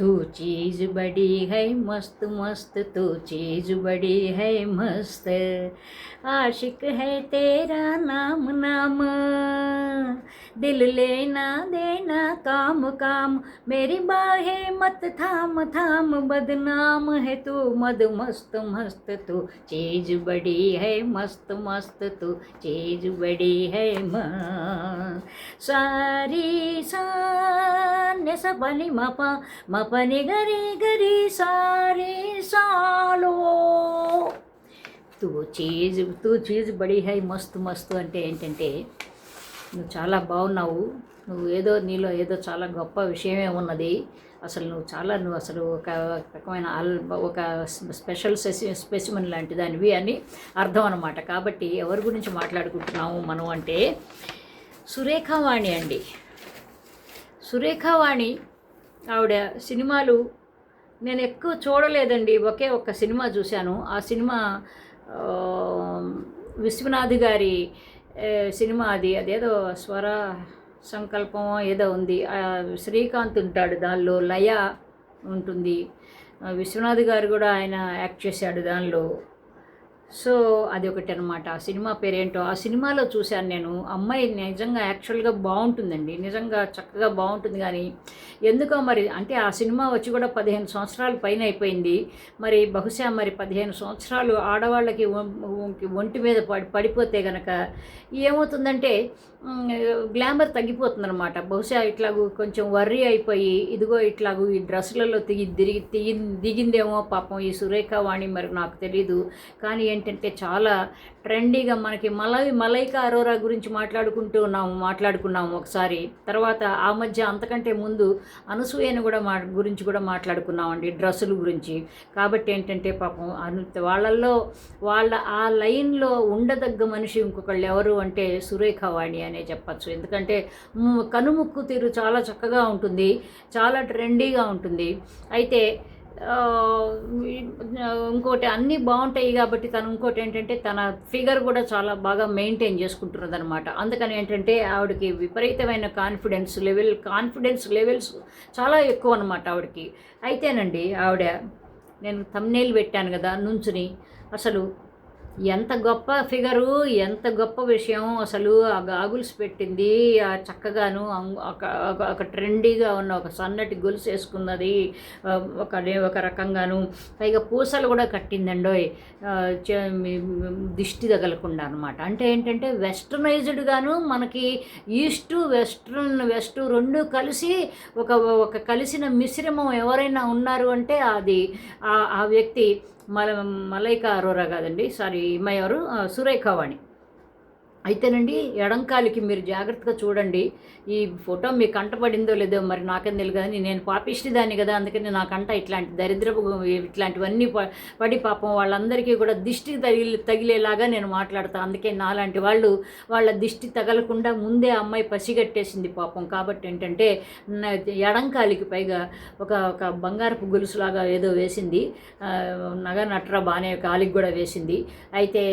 तू चीज़ बड़ी है, मस्त मस्त तू चीज़ बड़ी है, मस्त। आशिक है तेरा नाम नाम। दिल लेना देना काम काम। मेरी बाहें मत थाम थाम। बदनाम है तू मद, मस्त मस्त तू। चीज़ बड़ी है, मस्त मस्त तू। चीज़ बड़ी है, म। सारी सा सपनी मपा పని గరి గరి సారే సాలో. తూ చీజ్ తూ చీజ్ బడి హై మస్తు మస్తు అంటే ఏంటంటే నువ్వు చాలా బాగున్నావు నువ్వు ఏదో నీలో ఏదో చాలా గొప్ప విషయమే ఉన్నది. అసలు నువ్వు చాలా నువ్వు అసలు ఒక రకమైన అల్ ఒక స్పెషల్ సెసి స్పెసిమన్ లాంటి దానివి అని అర్థం అనమాట కాబట్టి ఎవరి గురించి మాట్లాడుకుంటున్నాము మనం అంటే సురేఖావాణి అండి. సురేఖావాణి ఆవిడ సినిమాలు నేను ఎక్కువ చూడలేదండి. ఒకే ఒక్క సినిమా చూశాను. ఆ సినిమా విశ్వనాథ్ గారి సినిమా అది. అదేదో స్వర సంకల్పం ఏదో ఉంది. శ్రీకాంత్ ఉంటాడు దానిలో లయ ఉంటుంది. విశ్వనాథ్ గారు కూడా ఆయన యాక్ట్ చేశాడు దానిలో. సో అది ఒకటి అనమాట ఆ సినిమా పేరేంటో ఆ సినిమాలో చూశాను నేను. అమ్మాయి నిజంగా యాక్చువల్గా బాగుంటుందండి నిజంగా చక్కగా బాగుంటుంది కానీ ఎందుకో మరి అంటే ఆ సినిమా వచ్చి కూడా పదిహేను సంవత్సరాలు పైన అయిపోయింది. మరి బహుశా మరి పదిహేను సంవత్సరాలు ఆడవాళ్ళకి ఒంటి మీద పడి పడిపోతే గనక ఏమవుతుందంటే గ్లామర్ తగ్గిపోతుందన్నమాట. బహుశా ఇట్లాగూ కొంచెం వర్రీ అయిపోయి ఇదిగో ఇట్లాగూ ఈ డ్రెస్సులలో తిగి దిగి దిగి దిగిందేమో పాపం ఈ సురేఖ వాణి మరి నాకు తెలీదు. కానీ ఏంటంటే చాలా ట్రెండీగా మనకి మలై మలైకా అరోరా గురించి మాట్లాడుకుంటూ ఉన్నాము మాట్లాడుకున్నాము ఒకసారి. తర్వాత ఆ మధ్య అంతకంటే ముందు అనసూయను కూడా మా గురించి కూడా మాట్లాడుకున్నామండి డ్రెస్సుల గురించి. కాబట్టి ఏంటంటే పాపం అను వాళ్ళల్లో వాళ్ళ ఆ లైన్లో ఉండదగ్గ మనిషి ఇంకొకళ్ళు ఎవరు అంటే సురేఖ వాణి అనే చెప్పచ్చు. ఎందుకంటే కనుముక్కు తీరు చాలా చక్కగా ఉంటుంది చాలా ట్రెండీగా ఉంటుంది. అయితే ఇంకోటి అన్నీ బాగుంటాయి కాబట్టి తను ఇంకోటి ఏంటంటే తన ఫిగర్ కూడా చాలా బాగా మెయింటైన్ చేసుకుంటున్నది అనమాట అందుకని ఏంటంటే ఆవిడకి విపరీతమైన కాన్ఫిడెన్స్ లెవెల్ కాన్ఫిడెన్స్ లెవెల్స్ చాలా ఎక్కువ అనమాట ఆవిడకి. అయితేనండి ఆవిడ నేను తమ్నేల్ పెట్టాను కదా నుంచుని. అసలు ఎంత గొప్ప ఫిగరు ఎంత గొప్ప విషయం అసలు ఆ గాగుల్స్ పెట్టింది. ఆ చక్కగాను ఒక ఒక- ట్రెండీగా ఉన్న ఒక సన్నటి గొలుసు వేసుకున్నది. ఒక ఒక రకంగాను. పైగా పూసలు కూడా కట్టిందండోయ్. దిష్టి తగలకుండా అనమాట అంటే ఏంటంటే వెస్టర్నైజ్డ్గాను మనకి ఈస్టు వెస్ట్రన్ వెస్ట్ రెండు కలిసి ఒక ఒక కలిసిన మిశ్రమం ఎవరైనా ఉన్నారు అంటే అది ఆ వ్యక్తి మల మలైక అరోరా కాదండి సారీ ఈమె ఎవరు ఆ, అయితేనండి ఎడంకాలికి మీరు జాగ్రత్తగా చూడండి. ఈ ఫోటో మీకు కంటపడిందో లేదో మరి నాకేం తెలియదు కానీ నేను పాపిష్టి దాన్ని కదా అందుకని నా కంట ఇట్లాంటి దరిద్రపు ఇట్లాంటివన్నీ పడి పాపం వాళ్ళందరికీ కూడా దిష్టి తగిలి తగిలేలాగా నేను మాట్లాడతాను అందుకే నాలాంటి వాళ్ళు వాళ్ళ దిష్టి తగలకుండా ముందే అమ్మాయి పసిగట్టేసింది పాపం. కాబట్టి ఏంటంటే ఎడంకాలికి పైగా ఒక ఒక బంగారపు గొలుసులాగా ఏదో వేసింది. నగ నట్ర బాగానే కాలికి కూడా వేసింది. అయితే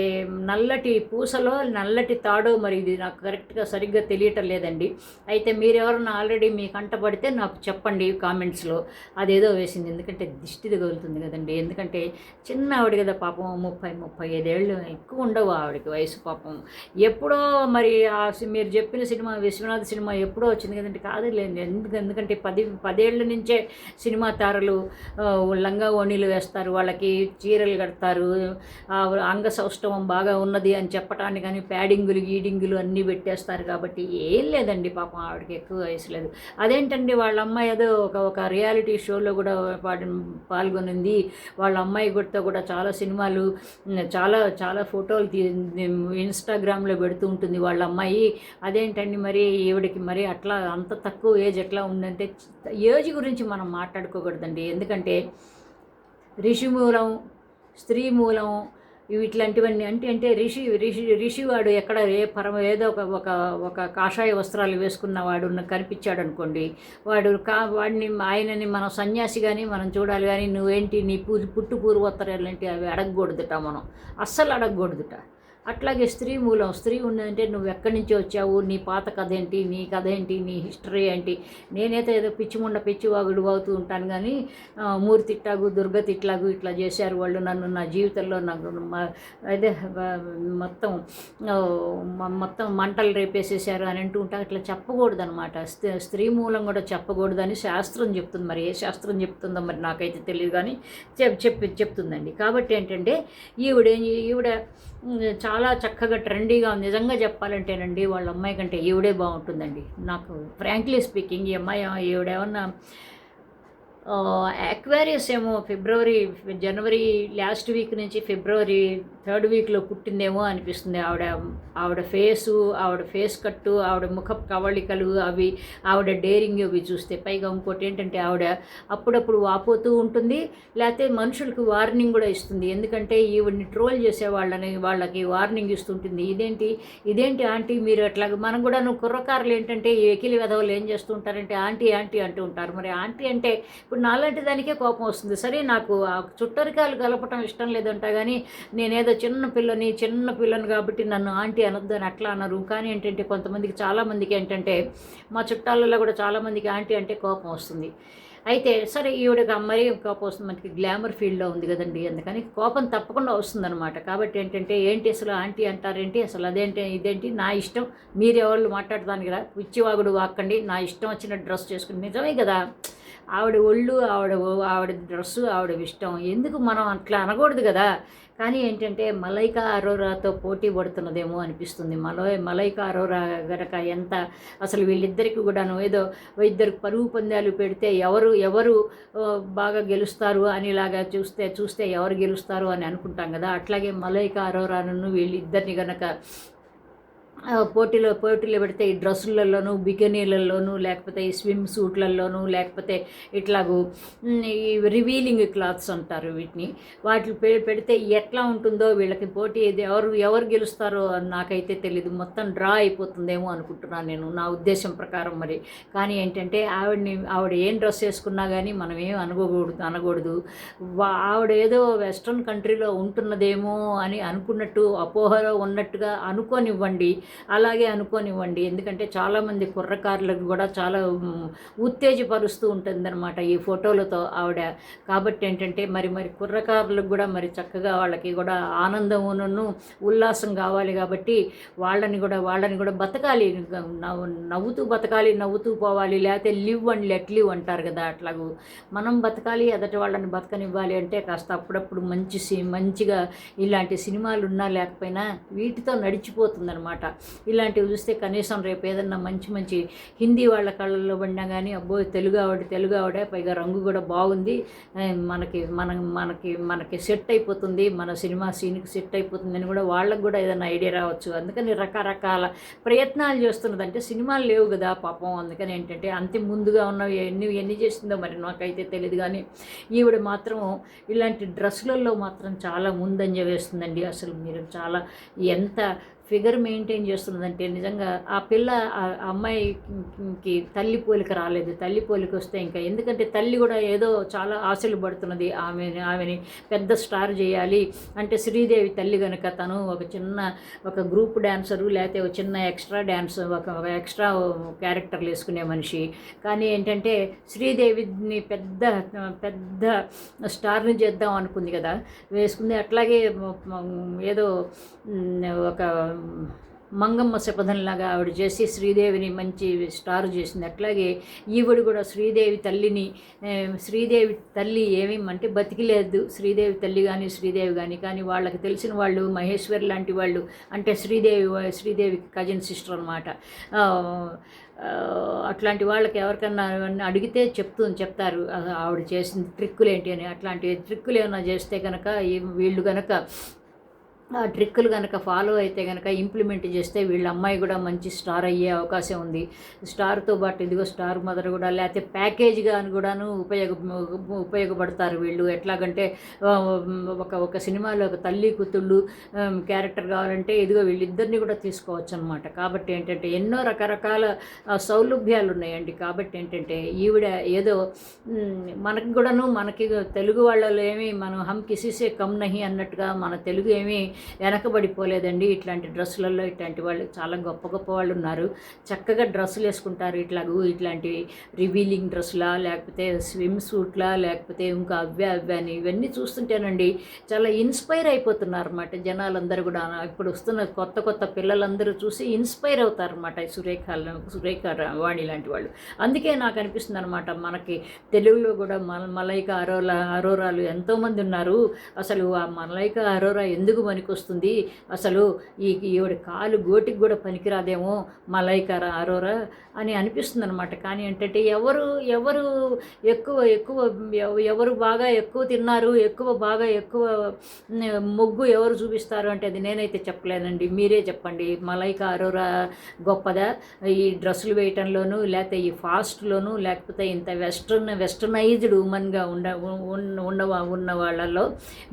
నల్లటి పూసలో నల్లటి తాడో మరి ఇది నాకు కరెక్ట్గా సరిగ్గా తెలియటం లేదండి. అయితే మీరెవరన్నా ఆల్రెడీ మీ కంటపడితే నాకు చెప్పండి కామెంట్స్లో. అదేదో వేసింది. ఎందుకంటే దిష్టి తగులుతుంది కదండి. ఎందుకంటే చిన్న ఆవిడ కదా పాపం ముప్పై ముప్పై ఐదేళ్ళు ఎక్కువ ఉండవు ఆవిడకి వయసు పాపం. ఎప్పుడో మరి ఆ సి- మీరు చెప్పిన సినిమా విశ్వనాథ్ సినిమా ఎప్పుడో వచ్చింది కదంటే కాదు లేదు ఎందుకు ఎందుకంటే పది పదేళ్ళ నుంచే సినిమా తారలు లంగా ఓణీలు వేస్తారు. వాళ్ళకి చీరలు కడతారు. అంగ సౌష్ఠవం బాగా ఉన్నది అని చెప్పటానికి కానీ ప్యాడింగ్ ప్యాడింగులు గీడింగులు అన్నీ పెట్టేస్తారు కాబట్టి ఏం లేదండి పాపం ఆవిడకి ఎక్కువ వయసు లేదు. అదేంటండి వాళ్ళ అమ్మాయి ఏదో ఒక ఒక రియాలిటీ షోలో కూడా పాల్గొనింది. వాళ్ళ అమ్మాయి గుడితో కూడా చాలా సినిమాలు చాలా చాలా ఫోటోలు తీ ఇన్స్టాగ్రామ్లో పెడుతూ ఉంటుంది వాళ్ళ అమ్మాయి. అదేంటండి మరి ఈవిడికి మరి అట్లా అంత తక్కువ ఏజ్ ఎట్లా ఉందంటే ఏజ్ గురించి మనం మాట్లాడుకోకూడదండి. ఎందుకంటే ఋషి మూలం స్త్రీ మూలం ఇట్లాంటివన్నీ అంటే అంటే రిషి రిషి రిషివాడు ఎక్కడ ఏ పరమ ఏదో ఒక ఒక ఒక కాషాయ వస్త్రాలు వేసుకున్న వాడు కనిపించాడు అనుకోండి వాడు కా వాడిని ఆయనని మనం సన్యాసి కానీ మనం చూడాలి కానీ నువ్వేంటి నీ పు పుట్టు పూర్వోత్తరాలు ఏంటి అవి అడగకూడదుట మనం. అస్సలు అడగకూడదుట. అట్లాగే స్త్రీ మూలం స్త్రీ ఉన్నదంటే నువ్వు ఎక్కడి నుంచి వచ్చావు? నీ పాత కథ ఏంటి నీ కథ ఏంటి నీ హిస్టరీ ఏంటి? నేనైతే ఏదో పిచ్చిముండ పిచ్చివాగుడు అవుతూ ఉంటాను కానీ మూర్తిట్లాగు మూర్తి ఇట్లాగు దుర్గ తిట్లాగు ఇట్లా చేశారు వాళ్ళు నన్ను నా జీవితంలో నాకు అదే మొత్తం మొత్తం మంటలు రేపేసేసారు అని అంటూ ఉంటా. ఇట్లా చెప్పకూడదు అనమాట స్త్రీ మూలం కూడా చెప్పకూడదని శాస్త్రం చెప్తుంది. మరి ఏ శాస్త్రం చెప్తుందో మరి నాకైతే తెలియదు కానీ చెప్ చెప్పి చెప్తుందండి. కాబట్టి ఏంటంటే ఈవిడ ఈవిడ చాలా చాలా చక్కగా ట్రెండీగా ఉంది నిజంగా చెప్పాలంటేనండి వాళ్ళ అమ్మాయి కంటే ఈవిడే బాగుంటుందండి. నాకు ఫ్రాంక్లీ స్పీకింగ్ ఈ అమ్మాయి ఈవిడేమన్నా అక్వేరియస్ ఏమో ఫిబ్రవరి జనవరి లాస్ట్ వీక్ నుంచి ఫిబ్రవరి థర్డ్ వీక్లో పుట్టిందేమో అనిపిస్తుంది. ఆవిడ ఆవిడ ఫేసు ఆవిడ ఫేస్ కట్టు ఆవిడ ముఖ కవళికలు అవి ఆవిడ డేరింగ్ అవి చూస్తే పైగా ఇంకోటి ఏంటంటే ఆవిడ అప్పుడప్పుడు వాపోతూ ఉంటుంది. లేకపోతే మనుషులకు వార్నింగ్ కూడా ఇస్తుంది. ఎందుకంటే ఈవిడ్ని ట్రోల్ చేసే వాళ్ళని వాళ్ళకి వార్నింగ్ ఇస్తుంటుంది. ఇదేంటి? ఇదేంటి ఆంటీ? మీరు అట్లా మనం కూడా నువ్వు కుర్రకారులు ఏంటంటే ఈ వెకిలి వెధవలు ఏం చేస్తుంటారంటే ఆంటీ ఆంటీ అంటూ ఉంటారు. మరి ఆంటీ అంటే ఇప్పుడు నాలాంటి దానికే కోపం వస్తుంది. సరే నాకు ఆ చుట్టరికాయలు కలపటం ఇష్టం లేదంట కానీ నేనేదో చిన్న పిల్లని చిన్న పిల్లని కాబట్టి నన్ను ఆంటీ అనొద్దని అట్లా అన్నారు కానీ ఏంటంటే కొంతమందికి చాలామందికి ఏంటంటే మా చుట్టాలలో కూడా చాలామందికి ఆంటీ అంటే కోపం వస్తుంది. అయితే సరే ఈవిడకి అమ్మాయి కోపం వస్తుంది. మనకి గ్లామర్ ఫీల్డ్లో ఉంది కదండి అందుకని కోపం తప్పకుండా వస్తుందన్నమాట. కాబట్టి ఏంటంటే ఏంటి అసలు ఆంటీ అంటారేంటి? అసలు అదేంటి ఇదేంటి? నా ఇష్టం. మీరెవరు మాట్లాడదానికి రా. పిచ్చివాగుడు వాక్కండి. నా ఇష్టం వచ్చిన డ్రెస్ చేసుకుని. నిజమే కదా? ఆవిడ ఒళ్ళు ఆవిడ ఆవిడ డ్రెస్సు ఆవిడ ఇష్టం ఎందుకు మనం అట్లా అనకూడదు కదా? కానీ ఏంటంటే మలైకా అరోరాతో పోటీ పడుతున్నదేమో అనిపిస్తుంది. మలై మలైకా అరోరా గనక ఎంత అసలు వీళ్ళిద్దరికి కూడాను ఏదో ఇద్దరు పరుగు పందాలు పెడితే ఎవరు ఎవరు బాగా గెలుస్తారు అనేలాగా చూస్తే చూస్తే ఎవరు గెలుస్తారు అని అనుకుంటాం కదా? అట్లాగే మలైకా అరోరాను వీళ్ళిద్దరిని గనక పోటీలో పోటీలో పెడితే ఈ డ్రెస్సులలోనూ బికినీలలోనూ లేకపోతే ఈ స్విమ్ సూట్లలోనూ లేకపోతే ఇట్లాగూ ఈ రివీలింగ్ క్లాత్స్ అంటారు వీటిని. వాటి పె పెడితే ఎట్లా ఉంటుందో వీళ్ళకి పోటీ ఎవరు ఎవరు గెలుస్తారో అని నాకైతే తెలియదు మొత్తం డ్రా అయిపోతుందేమో అనుకుంటున్నాను నేను నా ఉద్దేశం ప్రకారం మరి. కానీ ఏంటంటే ఆవిడని ఆవిడ ఏం డ్రెస్ వేసుకున్నా కానీ మనం ఏం అనుకోకూడదు అనకూడదు వా- ఆవిడ ఏదో వెస్ట్రన్ కంట్రీలో ఉంటున్నదేమో అని అనుకున్నట్టు అపోహలో ఉన్నట్టుగా అనుకోనివ్వండి. అలాగే అనుకోనివ్వండి. ఎందుకంటే చాలామంది కుర్రకారులకు కూడా చాలా ఉత్తేజపరుస్తూ ఉంటుందన్నమాట ఈ ఫోటోలతో ఆవిడ. కాబట్టి ఏంటంటే మరి మరి కుర్రకారులకు కూడా మరి చక్కగా వాళ్ళకి కూడా ఆనందమును ఉల్లాసం కావాలి కాబట్టి వాళ్ళని కూడా వాళ్ళని కూడా బతకాలి. నవ్వు నవ్వుతూ బతకాలి నవ్వుతూ పోవాలి. లేకపోతే లివ్ అండ్ లెట్ లివ్ అంటారు కదా అట్లాగూ. మనం బతకాలి ఎదటి వాళ్ళని బతకనివ్వాలి అంటే కాస్త అప్పుడప్పుడు మంచి సి మంచిగా ఇలాంటి సినిమాలు ఉన్నా లేకపోయినా వీటితో నడిచిపోతుందనమాట ఇలాంటివి చూస్తే కనీసం రేపు ఏదన్నా మంచి మంచి హిందీ వాళ్ళ కళ్ళల్లో పడినా కానీ అబ్బో తెలుగు ఆవిడ తెలుగు ఆవిడ పైగా రంగు కూడా బాగుంది. మనకి మన మనకి మనకి సెట్ అయిపోతుంది. మన సినిమా సీన్కి సెట్ అయిపోతుందని కూడా వాళ్ళకు కూడా ఏదైనా ఐడియా రావచ్చు. అందుకని రకరకాల ప్రయత్నాలు చేస్తున్నది అంటే సినిమాలు లేవు కదా పాపం. అందుకని ఏంటంటే అంతే ముందుగా ఉన్నవి ఎన్ని ఎన్ని చేసిందో మరి నాకైతే తెలియదు కానీ ఈవిడ మాత్రం ఇలాంటి డ్రెస్సులలో మాత్రం చాలా ముందంజ వేస్తుందండి. అసలు మీరు చాలా ఎంత ఫిగర్ మెయింటైన్ చేస్తున్నదంటే నిజంగా ఆ పిల్ల ఆ అమ్మాయికి తల్లి పోలిక రాలేదు. తల్లి పోలిక వస్తే ఇంకా ఎందుకంటే తల్లి కూడా ఏదో చాలా ఆశలు పడుతున్నది. ఆమెని ఆమెని పెద్ద స్టార్ చేయాలి అంటే శ్రీదేవి తల్లి కనుక తను ఒక చిన్న ఒక గ్రూప్ డ్యాన్సరు లేకపోతే ఒక చిన్న ఎక్స్ట్రా డ్యాన్స్ ఒక ఒక ఎక్స్ట్రా క్యారెక్టర్లు వేసుకునే మనిషి. కానీ ఏంటంటే శ్రీదేవిని పెద్ద పెద్ద స్టార్ని చేద్దాం అనుకుంది కదా. వేసుకుంది. అట్లాగే ఏదో ఒక మంగమ్మ శపథంలాగా ఆవిడ చేసి శ్రీదేవిని మంచి స్టార్ చేసింది. అట్లాగే ఈవిడ కూడా శ్రీదేవి తల్లిని శ్రీదేవి తల్లి ఏమేమంటే అంటే బతికిలేదు. శ్రీదేవి తల్లి కానీ శ్రీదేవి కానీ కానీ వాళ్ళకి తెలిసిన వాళ్ళు మహేశ్వరి లాంటి వాళ్ళు అంటే శ్రీదేవి శ్రీదేవి కజిన్ సిస్టర్ అనమాట అట్లాంటి వాళ్ళకి ఎవరికన్నా అడిగితే చెప్తూ చెప్తారు. ఆవిడ చేసిన ట్రిక్కులు ఏంటి అని. అట్లాంటి ట్రిక్కులు ఏమైనా చేస్తే కనుక వీళ్ళు కనుక ఆ ట్రిక్కులు కనుక ఫాలో అయితే కనుక ఇంప్లిమెంట్ చేస్తే వీళ్ళ అమ్మాయి కూడా మంచి స్టార్ అయ్యే అవకాశం ఉంది. స్టార్తో పాటు ఇదిగో స్టార్ మదర్ కూడా లేకపోతే ప్యాకేజ్గా కూడాను ఉపయోగ ఉపయోగపడతారు వీళ్ళు. ఎట్లాగంటే ఒక ఒక సినిమాలో ఒక తల్లి కూతుళ్ళు క్యారెక్టర్ కావాలంటే ఇదిగో వీళ్ళిద్దరిని కూడా తీసుకోవచ్చు అనమాట కాబట్టి ఏంటంటే ఎన్నో రకరకాల సౌలభ్యాలు ఉన్నాయండి కాబట్టి ఏంటంటే ఈవిడ ఏదో మనకి కూడాను మనకి తెలుగు వాళ్ళలో ఏమి మనం హమ్ కిసిసే కమ్ నహి అన్నట్టుగా మన తెలుగు ఏమీ వెనకబడిపోలేదండి. ఇట్లాంటి డ్రెస్సులలో ఇట్లాంటి వాళ్ళు చాలా గొప్ప గొప్ప వాళ్ళు ఉన్నారు. చక్కగా డ్రెస్సులు వేసుకుంటారు. ఇట్లాగూ ఇట్లాంటి రివీలింగ్ డ్రెస్సులా లేకపోతే స్విమ్ సూట్లా లేకపోతే ఇంకా అవ్వే అవ్వే అని ఇవన్నీ చూస్తుంటేనండి చాలా ఇన్స్పైర్ అయిపోతున్నారు అనమాట జనాలందరూ కూడా. ఇప్పుడు వస్తున్న కొత్త కొత్త పిల్లలందరూ చూసి ఇన్స్పైర్ అవుతారు అనమాట సురేఖ సురేఖ వాణి లాంటి వాళ్ళు. అందుకే నాకు అనిపిస్తుంది అనమాట మనకి తెలుగులో కూడా మల మలైక అరోలా అరోరాలు ఎంతోమంది ఉన్నారు. అసలు ఆ మలైక అరోరా ఎందుకు పనికొస్తుంది. అసలు ఈ ఈవిడ కాలు గోటికి కూడా పనికిరాదేమో మలైక అరోరా అని అనిపిస్తుంది అనమాట కానీ ఏంటంటే ఎవరు ఎవరు ఎక్కువ ఎక్కువ ఎవరు బాగా ఎక్కువ తిన్నారు ఎక్కువ బాగా ఎక్కువ మొగ్గు ఎవరు చూపిస్తారు అంటే అది నేనైతే చెప్పలేనండి. మీరే చెప్పండి. మలైక అరోరా గొప్పదా? ఈ డ్రెస్సులు వేయటంలోనూ లేకపోతే ఈ ఫాస్ట్లోనూ లేకపోతే ఇంత వెస్ట్రన్ వెస్టర్నైజ్డ్ ఉమెన్గా ఉండ ఉన్న ఉన్న ఉన్న వాళ్ళలో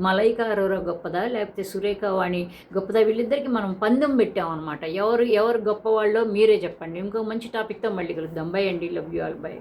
మలైక అరోరా గొప్పదా? లేకపోతే సురేఖ వాణి గొప్పదా వీళ్ళిద్దరికి మనం పందెం పెట్టాం ఎవరు ఎవరు గొప్పవాళ్ళో మీరే చెప్పండి. ఇంకో మంచి టాపిక్తో మళ్ళీ కలుద్దాం. బై అండి. Love you all by